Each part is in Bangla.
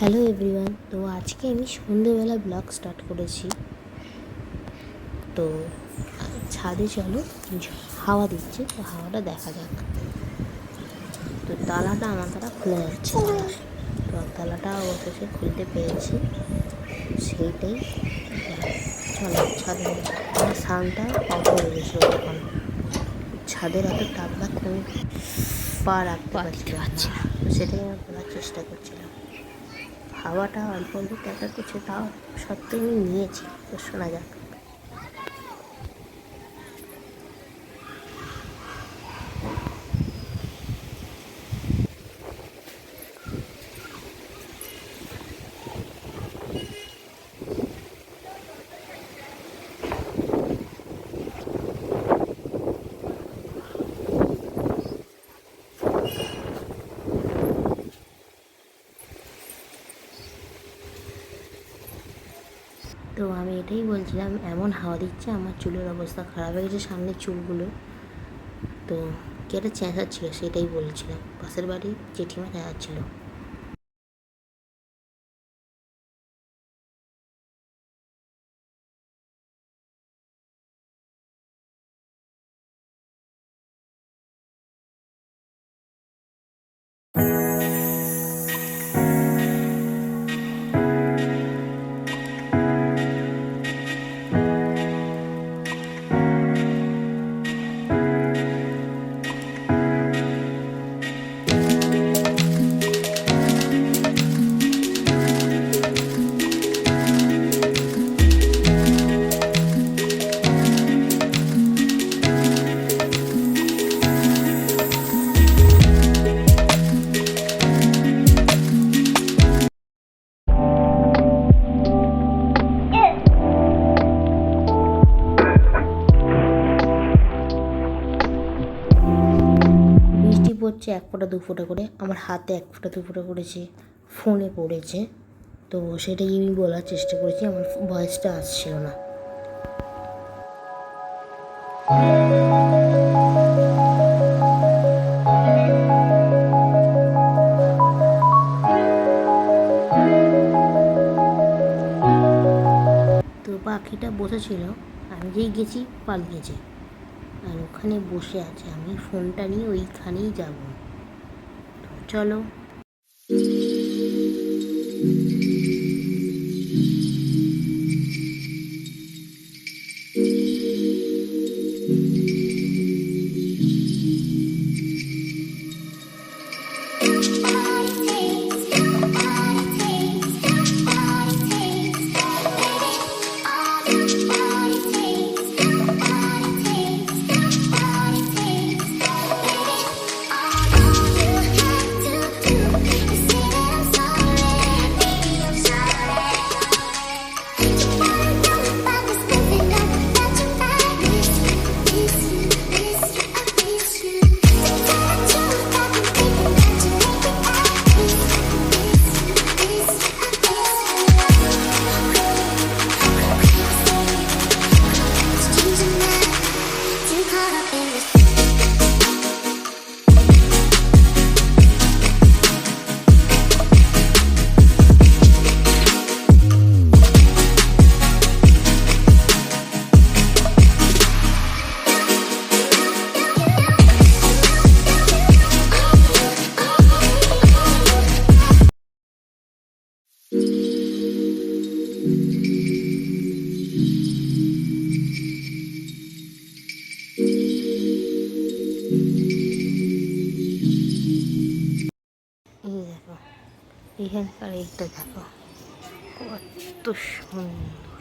হ্যালো এভরিওয়ান তো আজকে আমি সন্ধেবেলা ব্লগ স্টার্ট করেছি। তো ছাদে চলো হাওয়া দিচ্ছে তো হাওয়াটা দেখা যাক। তো তালাটা আমার দ্বারা খুলে যাচ্ছে তো তালাটা অবশেষে খুলতে পেরেছি। সেইটাই। চলো ছাদে আমার সাউন্ডটা অফ হয়ে গেছিল তখন ছাদের এত তাপমাত্রা আমি পা রাখতে পারছি না। সেটাই আমি বলার চেষ্টা করছিলাম। হাওয়াটা অল্প অল্প টাকা কিছু তাও সত্ত্বেও নিয়েছি শোনা যাক। তো আমি এটাই বলছিলাম, এমন হাওয়া দিচ্ছে, আমার চুলের অবস্থা খারাপ হয়ে গেছে সামনে চুলগুলো। তো কে একটা চেঁচাচ্ছিল, সেটাই বলছিলাম। পাশের বাড়ি জেঠিমা চেঁচাচ্ছিল। পড়ছে এক ফোঁটা দু ফোঁটা করে, আমার হাতে এক ফোঁটা দু ফোঁটা করেছে, ফোনে পড়েছে। তো সেটাই আমি বলার চেষ্টা করেছি, আমার ভয়েসটা আসছিল না। তো পাখিটা বসেছিল, আমি যেই গেছি পালিয়েছে আর ওখানে বসে আছে। আমি ফোনটা নিয়ে ওইখানেই যাব। চলো। এই দেখো এখানকার এইটা দেখো কত সুন্দর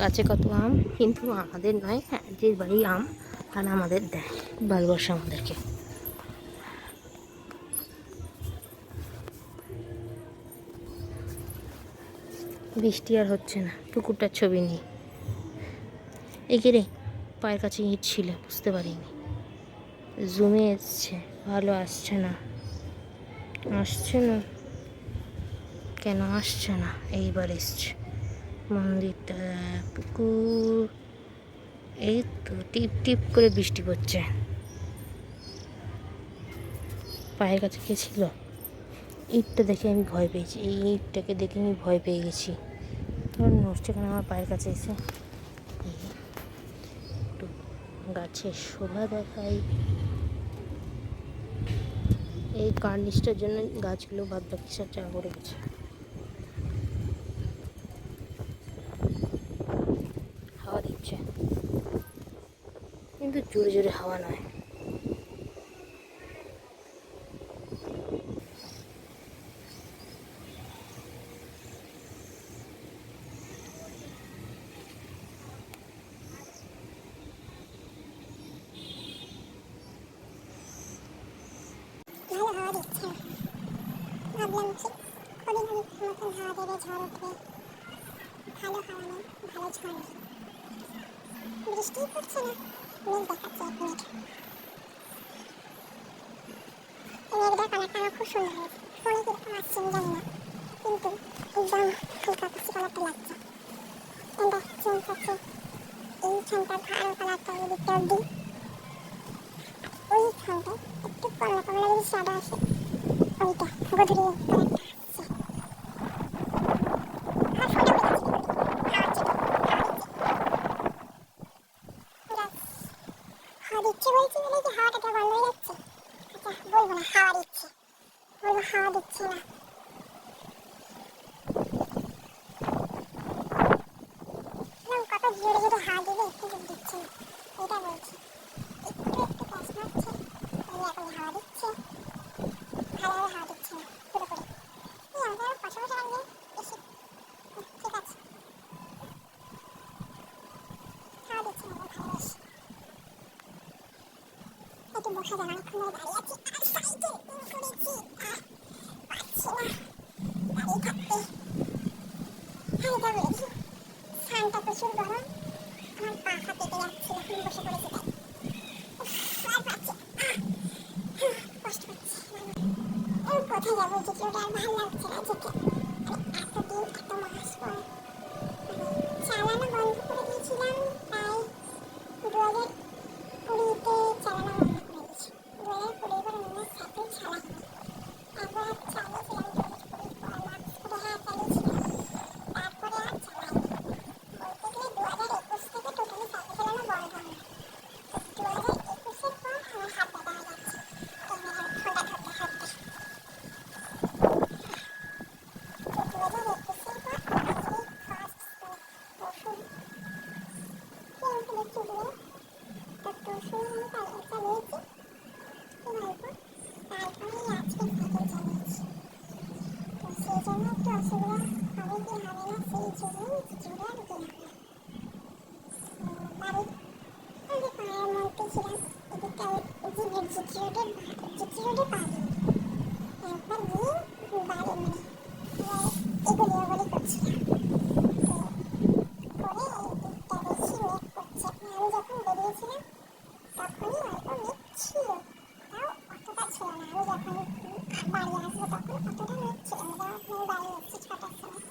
গাছে কত আম? কিন্তু আমাদের নয় হ্যাঁ যে বাড়ি আম আর আমাদের দেয় ভালোবাসা আমাদেরকে। বৃষ্টি আর হচ্ছে না, পুকুরটার ছবি নেই রে। পায়ের কাছে ইট ছিল, বুঝতে পারিনি। জুমে এসছে, ভালো আসছে না। আসছে না? কেন আসছে না? এইবার এসছে। মন্দিরটা, পুকুর, এই তো টিপ টিপ করে বৃষ্টি পড়ছে। পায়ের কাছে কে ছিল? ইটটা দেখে আমি ভয় পেয়েছি। এই ইটটাকে দেখে আমি ভয় পেয়ে গেছি। কারণ নড়ছে কেন আমার পায়ের কাছে এসে? গাছের শোভা দেখাই এই কার্নিশটার জন্য গাছগুলো বাদ বাকি সব চা করে গেছে হাওয়া দিচ্ছে। কিন্তু জোরে জোরে হাওয়া নয় ভালো হাওয়া দিচ্ছে ভাবলাম কি কদিন হলো মতন হাওয়া দেবে, ঝড় উঠবে। ভালো হাওয়া নেই, ভালো ঝড় নেই। বৃষ্টিই পড়ছে না, মেঘ দেখাচ্ছে এক এই মেঘটার কালারটা আমার খুব সুন্দর হয়েছে। ফোনে কীরকম আসছে আমি জানি না, কিন্তু একদম হালকা কুচি কালারটা লাগছে। এটা চেঞ্জ হচ্ছে এইখানটার আরও কালারটা দিকটা অব্দি ওইখানটা একটু কমলা কমলা যদি সাদা আসে ওইটা গধুরি কালারটা আসছে আর ফোনটা উড়ে যাচ্ছে হাওয়া দিচ্ছে বলছি বলে কি হাওয়াটা তো বন্ধ হয়ে যাচ্ছে আচ্ছা বলব না হাওয়া দিচ্ছে বলব হাওয়া দিচ্ছে না এরকম কত জোরে জোরে হাওয়া দেবে একটু দিচ্ছে না এটা বলছি একটু একটু প্যাস মারছে এই এখন হাওয়া দিচ্ছে ভালোভাবে হাওয়া দিচ্ছে না পুরোপুরি এই আমাদের আরও পাশে বসে রাখবে বেশি হুম, ঠিক আছে হাওয়া দিচ্ছে না ভালোবাসি একটু বসে যান অনেকক্ষণ ধরে দাঁড়িয়ে আছি আর সাইকেল করেছি আর পাচ্ছি না দাঁড়িয়ে থাকতে হালকা বলেছি স্নানটা প্রচুর গরম আমার পা হাতে যাচ্ছিল আমি বসে পড়েছি তাই আর পাচ্ছি কষ্ট পাচ্ছি ও কোথায় যাব যেতে ওটা আর ভালো লাগছে না যেতে এতদিন এত মাস পর চালানো বন্ধ করে দিয়েছিলাম প্রায় দু হাজার কুড়িতে চালানো বন্ধ করে দিয়েছি দু হাজার কুড়ি করে মনে হয় সাইকেল চালাইনি একবার চালিয়েছিলাম দু হাজার কুড়ির পর মার্চ করে হ্যাঁ চালিয়েছিলাম তারপরে আর চালাইনি বলতে গেলে দু হাজার একুশ থেকে টোটালি সাইকেল চালানো বন্ধ হয় দু হাজার একুশের পর আমার হাত ব্যথা হয়ে যাচ্ছে এই মেয়ের ফোনটা ধরতে ধরতে তো দু হাজার একুশের পর আজকে ফার্স্ট পরশু কি আমাকে দেখছি দিয়ে তো পরশু আমি সাইকেল চালিয়েছি অল্প তারপরে আজকে সাইকেল চালিয়েছি তো সেই জন্য একটু অসুবিধা হবে কি হবে না সেই জন্যই কিছুটা আর কিনা বাড়ির ওই যে পাড়ার মধ্যে ছিলাম এদিকটা জিপের জিটি রোডের জিটি রোডে পা দিই একবার গিয়ে বাড়ি মানে এগুলি ওগুলি করছিলাম তো করে এই দিকটা বেশি মেঘ করছে আমি যখন বেরিয়েছিলাম তখনই অল্প মেঘ ছিল তাও অতটা ছিল না আমি যখন বাড়ি আসব তখন অতটা মেঘ ছিল না যখন আমি বাড়ি এসেছি ছটার সময়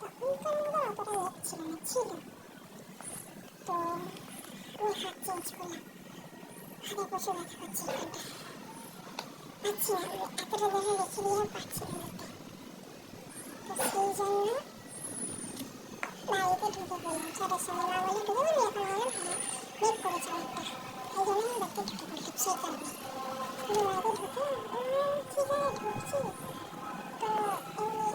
তখন তো আমাদের অতটা মেঘ ছিল তো আমি হাত চেঞ্জ করলাম। হাতে প্রচুর ব্যথা করছে এখানটা। পাচ্ছি না এতটা ধরে রেখে দিলাম পাচ্ছি না তো সেই জন্য বাড়িতে ঢুকে পড়লাম। ছটার সময় না বলে ঢুকে পড়ি এখন ভাবলাম হ্যাঁ মেঘ করেছে অনেকটা এই জন্য আমি দেখতে ঢুকে পড়লাম, সেই কারণে। বাড়িতে ঢুকে ঠিক আছে, ঢুকছি তো এমনি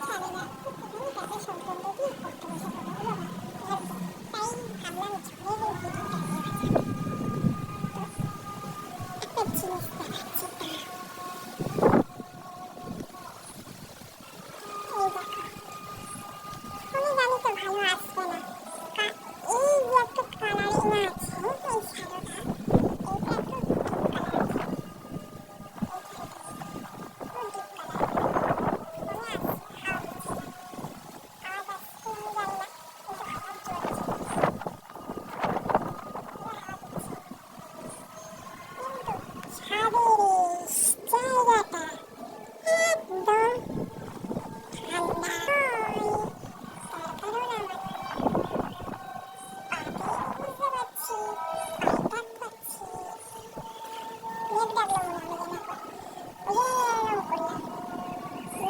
সাড়ে না একটুখানি তাদের সম্পর্ক দিয়ে পড়তে বসে পড়লাম বাবা তাই ভাবলাম ঝুলে ওই ভিডিওটা নিয়ে আসি তো একটা জিনিস দেখাচ্ছি দাঁড়াও। এই দেখো আমি জানি তো ভালো আসবে না কা- এই যে একটু কালারিং আছে এই শাড়িটা এইটা একটু কালার আছে এই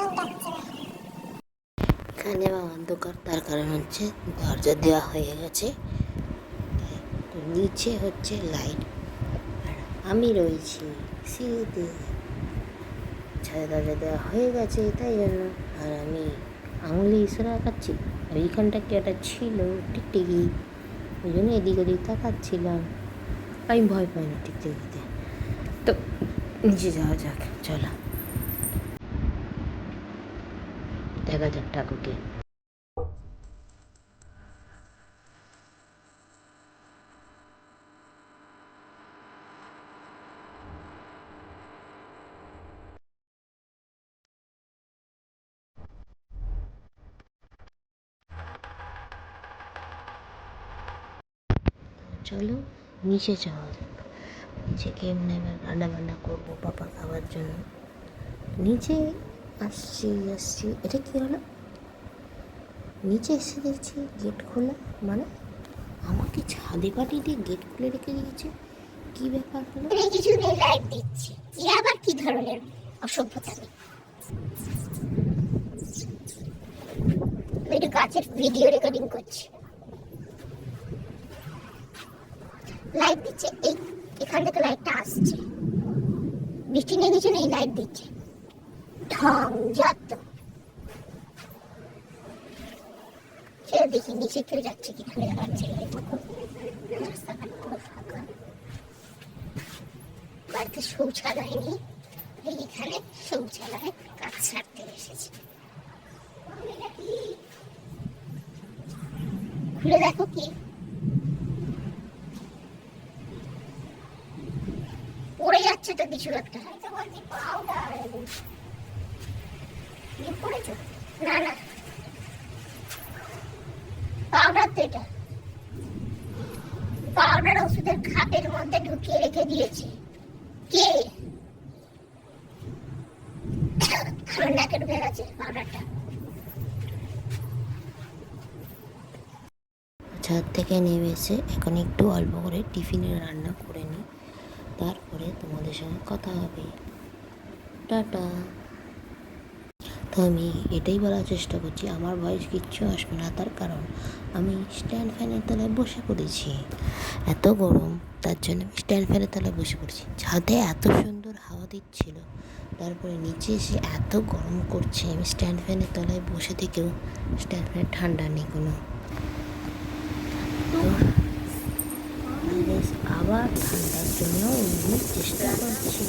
শাড়িটা এখানে অন্ধকার তার কারণ হচ্ছে দরজা দেওয়া হয়ে গেছে। নিচে হচ্ছে লাইট আর আমি রয়েছি সিঁড়িতে। ছাদে দরজা দেওয়া হয়ে গেছে, তাই জন্য। আর আমি আঙুলি ইশারা দেখাচ্ছি আর এইখানটা কি একটা ছিল? টিকটিকি ওই জন্য এদিক ওদিক তাকাচ্ছিলাম। আমি ভয় পাই না টিকটিকিতে তো নিচে যাওয়া যাক, চলো। দেখা যাক ঠাকুরকে। চলো নিচে যাওয়া যাক। নিচে কেমনে এবার রান্না বান্না করব পাপা খাওয়ার জন্য। নিচে আসছি আসছি। এটা কী হলো? নিচে এসে দেখছি গেট খোলা। মানে আমাকে ছাদে পাঠিয়ে দিয়ে গেট খুলে রেখে দিয়েছে? কী ব্যাপার হলো? কিছু লাইভ দিচ্ছি। আবার কি ধরনের অসভ্যতা? একটু গাছের ভিডিও রেকর্ডিং করছি। লাইভ দিচ্ছে। এই, এখান থেকে লাইটটা আসছে। বৃষ্টি নেমেছে না, এই লাইট দিচ্ছে। ঢং, যত। ছেড়ে দেখি নিচে কেউ যাচ্ছে কি পুরো ফাঁকা বাড়িতে শৌচালয় নেই। এইখানে শৌচালয়ে কাজ ছাড়তে এসেছি। খুলে দেখো কি? পড়ে যাচ্ছে তো কিছু একটা। না না। পাউডার তো এটা। পাউডার ওষুধের খাপের মধ্যে ঢুকিয়ে রেখে দিয়েছে। কে? আমার নাকে ঢুকে পাউডারটা। ছাদ থেকে নেমে এসে এখন একটু অল্প করে টিফিনের রান্না করে নিই। তারপরে তোমাদের সঙ্গে কথা হবে। টাটা। তো আমি এটাই বলার চেষ্টা করছি, আমার ভয়েস কিচ্ছু আসবে না, তার কারণ আমি স্ট্যান্ড ফ্যানের তলায় বসে পড়েছি। এত গরম, তার জন্য আমি স্ট্যান্ড ফ্যানের তলায় বসে পড়েছি। ছাদে এত সুন্দর হাওয়া দিচ্ছিল, তারপরে নিচে এসে এত গরম করছে, আমি স্ট্যান্ড ফ্যানের তলায় বসে থেকেও স্ট্যান্ড ফ্যানের ঠান্ডা নেই কোনো। আবার ঠান্ডার জন্য আমি চেষ্টা করছি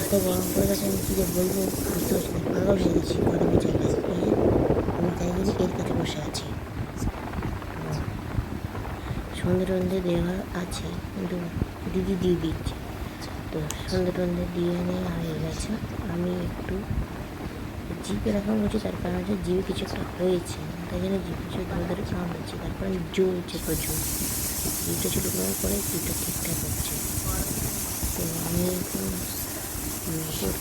এত গরম পড়ে গেছে আমি কী বলব বুঝতে পারছি পাগল হয়ে গেছি গরমের জায়গায় এই আমি তাই জন্য এর কাছে বসে আছি সন্ধে টন্ধে দেওয়া আছে কিন্তু দিদি দিয়ে দিচ্ছে তো সন্ধে টন্ধে দিয়ে এনে হয়ে গেছে আমি একটু জিপে রাখা হচ্ছে তার কারণ হচ্ছে জিপে কিছু একটা হয়েছে তাই জন্য জিপ কিছু ধরে ধরে সাউন্ড হচ্ছে তারপরে জ্বলছে প্রচুর জিপটা ছোটো করার পরে জিপটা ঠিকঠাক হচ্ছে তো আমি একটু বসবো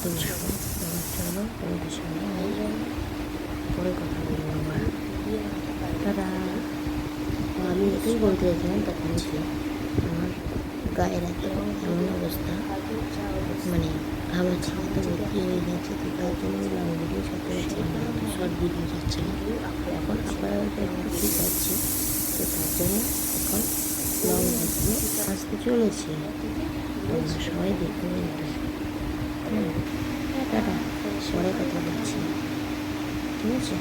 চলো তোমাদের সঙ্গে আমি পরে কথা বলব আবার। দাদা আমি এটাই বলতে চাইছিলাম, তখন যে আমার গায়ের এত এমন অবস্থা। মানে ঘামাচ্ছি, এত ভর্তি হয়ে গেছে, তো তার জন্য লং ভিডিও সাথে শর্ট ভিডিও যাচ্ছে না। এখন আবার ঠিক আছে, তো তার জন্য এখন ভিডিও আসতে চলেছে। সবাই দেখবে টাটা, পরে কথা বলছি। ঠিক আছে?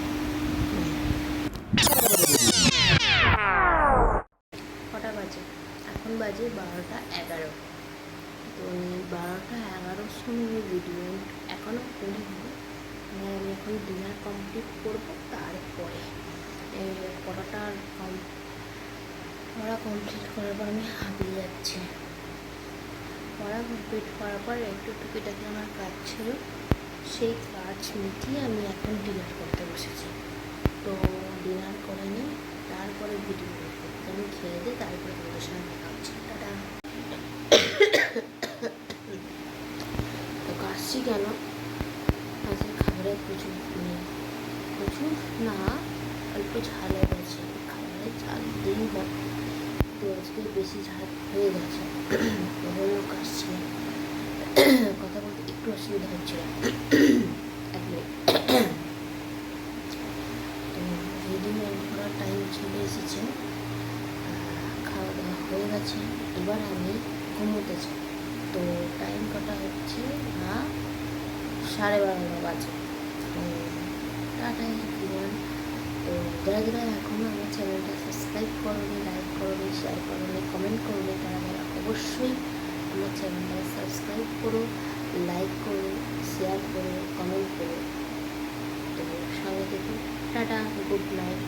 কটা বাজে? এখন বাজে বারোটা এগারো। তো বারোটা এগারোর সময় ভিডিও এখনও করিনি। মানে আমি এখন ডিনার কমপ্লিট করব, তারপরে। এই পড়াটা কম পড়া কমপ্লিট করার পর আমি হাঁপিয়ে যাচ্ছি। পড়া কমপ্লিট করার পর একটু টুকিটাকি আমার কাজ ছিল, সেই কাজ মিটিয়ে আমি এখন ডিনার করতে বসেছি। তো ডিনার করে নিই লোক আসছে কথা বলতে একটু অসুবিধা হচ্ছিল এক মিনিট তো টাইম এসেছে খাওয়া দাওয়া হয়ে গেছে এবার আমি ঘুমোতে চাই তো টাইম কটা হচ্ছে না সাড়ে বারোটা বাজে টাটা এভরিওয়ান তো যারা যারা এখনও আমার চ্যানেলটা সাবস্ক্রাইব করবে লাইক করবে শেয়ার করবে কমেন্ট করবে তারা অবশ্যই আমার চ্যানেলটা সাবস্ক্রাইব করো লাইক করো শেয়ার করো কমেন্ট করো। তো সঙ্গে দেখুন টাটা গুড নাইট